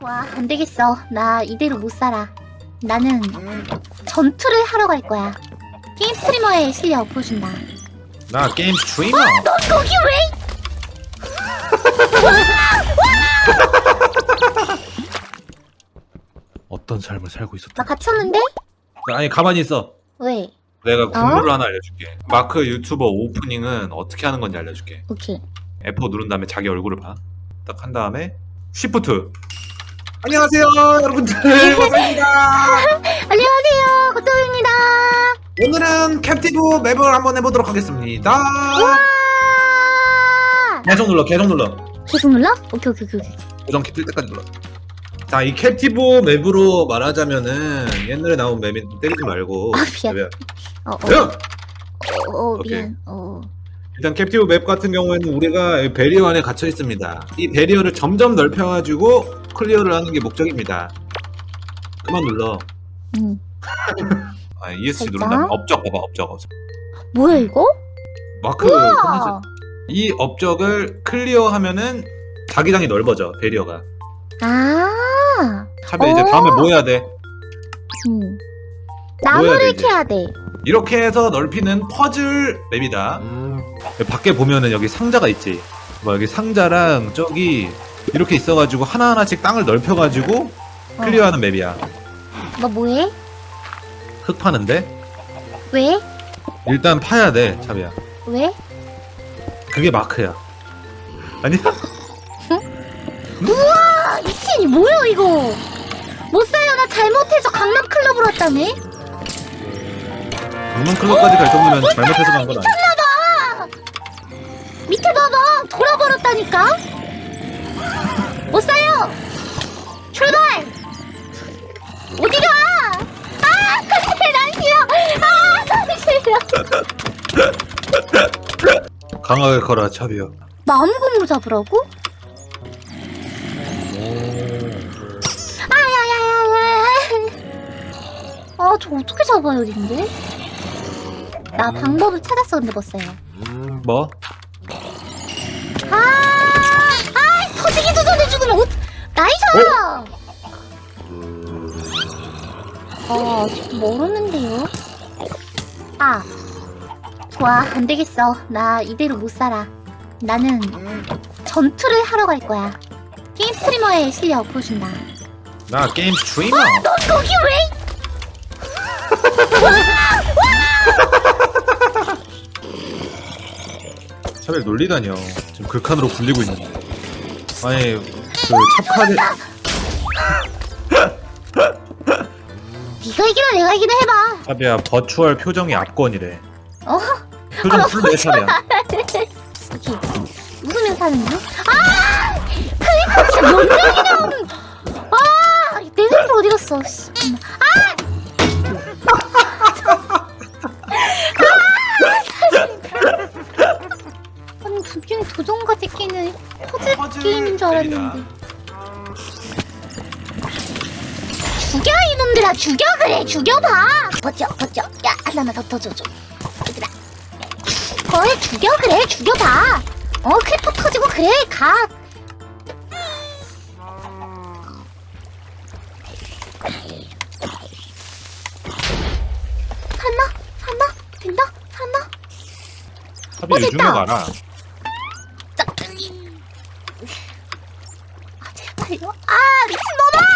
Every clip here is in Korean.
와, 안 되겠어. 나 이대로 못 살아. 나는 전투를 하러 갈 거야. 게임 스트리머의 실력 보여준다. 나 게임 스트리머. 너 거기 왜? 어떤 삶을 살고 있었다. 나 갇혔는데? 아니 가만히 있어. 왜? 내가 공부를 하나 알려줄게. 마크 유튜버 오프닝은 어떻게 하는 건지 알려줄게. 오케이. F4 누른 다음에 자기 얼굴을 봐. 딱 한 다음에 쉬프트. 안녕하세요 여러분들 고생입니다. 안녕하세요. 고정입니다. 오늘은 캡티브 맵을 한번 해보도록 하겠습니다. 와! 계속 눌러 계속 눌러. 계속 눌러? 오케이, 오케이, 오케이. 오케이. 고정키 뜰 때까지 눌러. 자, 이 캡티브 맵으로 말하자면은 옛날에 나온 맵이 때리지 말고. 아, 미안. 어, 어, 야! 어, 어, 오케이. 미안. 어. 일단 캡티브 맵 같은 경우에는 우리가 이 베리어 안에 갇혀 있습니다. 이 베리어를 점점 넓혀가지고 클리어를 하는 게 목적입니다. 그만 눌러. 음. 아, ESC 살짝. 누른 다음에 업적 봐봐, 업적. 업적. 뭐야, 이거? 마크 우와! 끝내자. 이 업적을 클리어하면은 자기장이 넓어져, 베리어가. 아. 차비 이제 오! 다음에 뭐 해야 돼? 음. 뭐 나무를 되지? 캐야 돼. 이렇게 해서 넓히는 퍼즐 맵이다. 밖에 보면은 여기 상자가 있지. 뭐 여기 상자랑 저기 이렇게 있어가지고 하나하나씩 땅을 넓혀가지고 어. 클리어하는 맵이야. 너 뭐해? 흙 파는데 왜? 일단 파야 돼, 차비야. 왜? 그게 마크야. 아니야? 우와! 미친이 뭐야, 이거? 못 살려, 나 잘못해서 강남 클럽으로 왔다며? 강남 클럽까지 갈 정도면 잘못해서 간 건 아니야. 밑에 봐봐! 돌아버렸다니까? 못 살려! 출발! 어디가! 아! 난 싫어! 아! 난 싫어! 강하게 걸어, 차비야. 나무검으로 잡으라고? 아야야야야! 아, 저 어떻게 잡아요, 근데? 나 방법을 찾았어, 근데 못 써요. 뭐? 아, 아, 터지기도 전에 죽으면 옷, 나이스! 어, 아직 멀었는데요? 아, 좋아, 안 되겠어. 나 이대로 못 살아. 나는 전투를 하러 갈 거야. 게임 스트리머의 실력 보여준다. 나 게임 스트리머. 너 거기 왜? 차비를 놀리다뇨. 지금 극한으로 굴리고 있는데. 아니, 그 찹카드. 네가 이기나 내가 이기나 해봐. 차비야, 버추얼 표정이 압권이래. 어? 표정 풀내, 차비야. 오케이. 웃으면서 하는 중? 아! 크리퍼 진짜 몇 명이 나오는 아! 내 눈물 어디 갔어? 씨. 아! 아니 분명히 도전과 제끼는 퍼즐 게임인 줄. 알았는데 이놈들아 죽여 그래 죽여봐 버텨 버텨 야 하나만 더 터져줘 얘들아 거에 죽여 그래 죽여봐 어 크리퍼 터지고 그래 가 샀나? 샀나? 된다? 샀나? 차비 어, 요즘에 됐다. 가라. 짝 아, 제발요. 아, 미친놈아!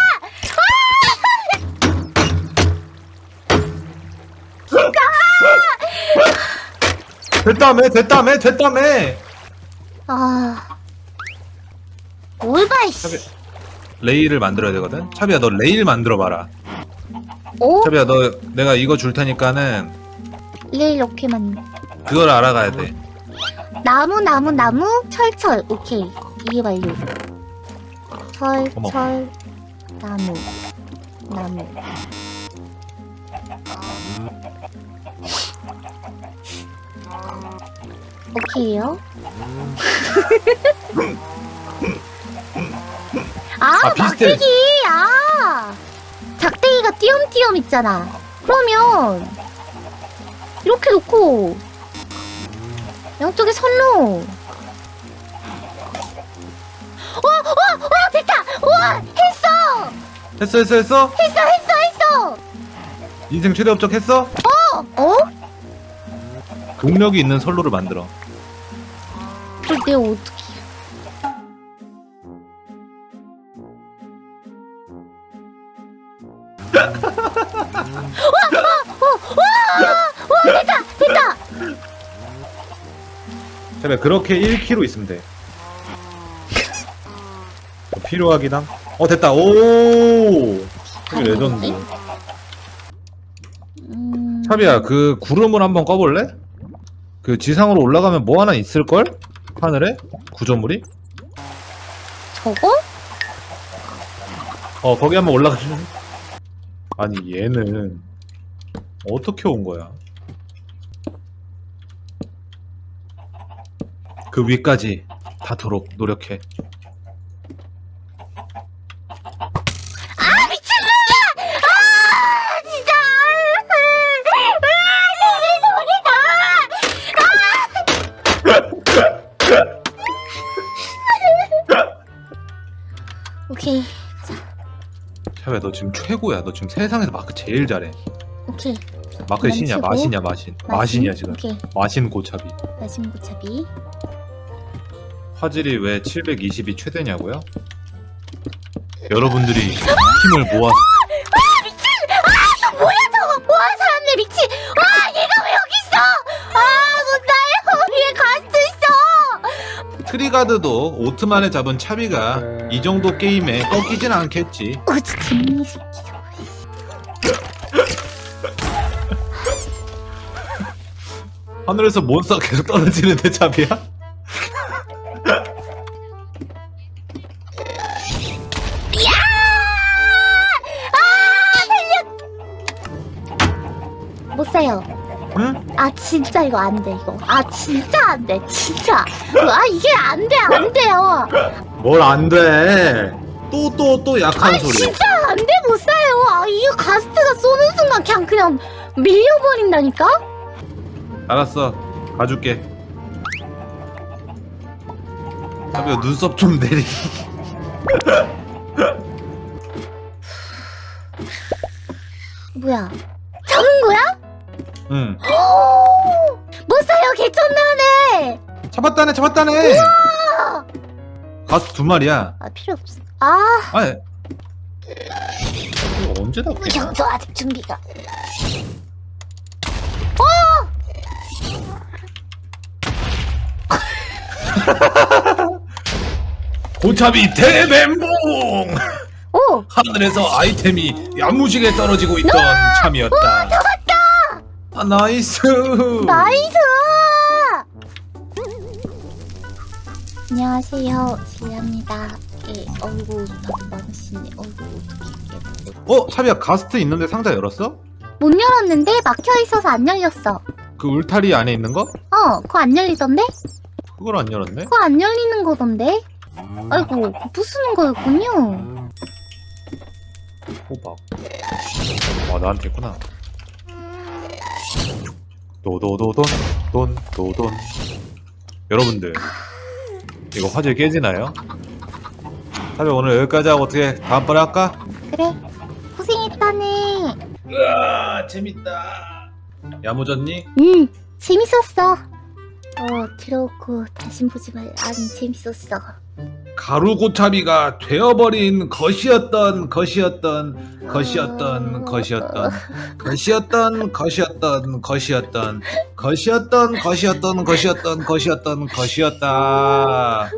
됐다며, 됐다며, 됐다며! 아. 올바, 씨. 차비, 레일을 만들어야 되거든? 차비야, 너 레일 만들어봐라. 오? 차비야, 너, 내가 이거 줄 테니까는 레일 이렇게만. 그걸 알아가야 돼. 나무, 나무, 나무, 철, 철. 오케이. 이해 완료. 철, 어머. 철, 나무, 나무. 오케이요. 아, 아, 비슷해. 막대기! 아! 작대기가 띄엄띄엄 있잖아. 그러면, 이렇게 놓고, 양쪽에 선로. 와, 와, 와, 됐다! 와, 했어! 했어 했어 했어? 했어 했어 했어. 인생 최대 업적 했어? 어? 동력이 있는 선로를 만들어 내가 어떻게? 와, 됐다, 됐다. 제발 그렇게 1kg 있으면 돼 필요하긴 함. 어 됐다 오 이게 레전드 음, 차비야 그 구름을 한번 꺼볼래? 그 지상으로 올라가면 뭐 하나 있을 걸? 하늘에? 구조물이? 저거? 어 거기 한번 올라가주면 아니 얘는 어떻게 온 거야 그 위까지 닿도록 노력해 너 지금 최고야. 너 지금 세상에서 마크 제일 잘해. 오케이. 마크의 난 신이야? 최고. 마신이야 마신. 마신이야 지금. 오케이. 마신 고차비. 마신 고차비. 화질이 왜 720이 최대냐고요? 여러분들이 힘을 모아 뭐 트리가드도 오트만에 잡은 차비가 이 정도 게임에 꺾이진 않겠지. 어찌 재밌니 새끼 하늘에서 몬스터가 계속 떨어지는데 차비야? 못 사요 응? 아 진짜 이거 안 돼 이거 아 진짜 안 돼 진짜 아 이게 안 돼 안 돼요 뭘 안 돼? 또 또 또 약한 아 소리. 진짜 안 돼 못 사요 아 이거 가스트가 쏘는 순간 그냥 그냥 밀려버린다니까 알았어, 가줄게. 차비야 눈썹 좀 내리. 뭐야? 응. 못 사요 개쩐다네 잡았다네, 잡았다네. 가수 두 마리야. 아 필요 없어 아 아니. 이거 언제 다? 형도 아직 준비가 고차비 대멘봉. 오 하늘에서 아이템이 야무지게 떨어지고 있던 참이었다. 아 나이스. 나이스 안녕하세요 실례합니다 예 어이구 어이구 어떻게 어, 차비야 가스트 있는데 상자 열었어? 못 열었는데 막혀있어서 안 열렸어 그 울타리 안에 있는 거? 어 그거 안 열리던데? 그걸 안 열었네. 그거 안 열리는 거던데? 아이고 부수는 거였군요 호박. 아 나한테 있구나. 도도도돈 돈 도돈. 여러분들 이거 화질 깨지나요? 차비 오늘 여기까지 하고 어떻게 다음번에 할까? 그래 고생했다네 으아 재밌다. 야무졌니? 응 재밌었어 어 들어오고 다시 보지 말 아니 재밌었어 가루고차비가 되어버린 것이었던 것이었던 것이었던 것이었던 것이었던 것이었던 것이었던 것이었던 것이었던 것이었던 것이었던 것이었다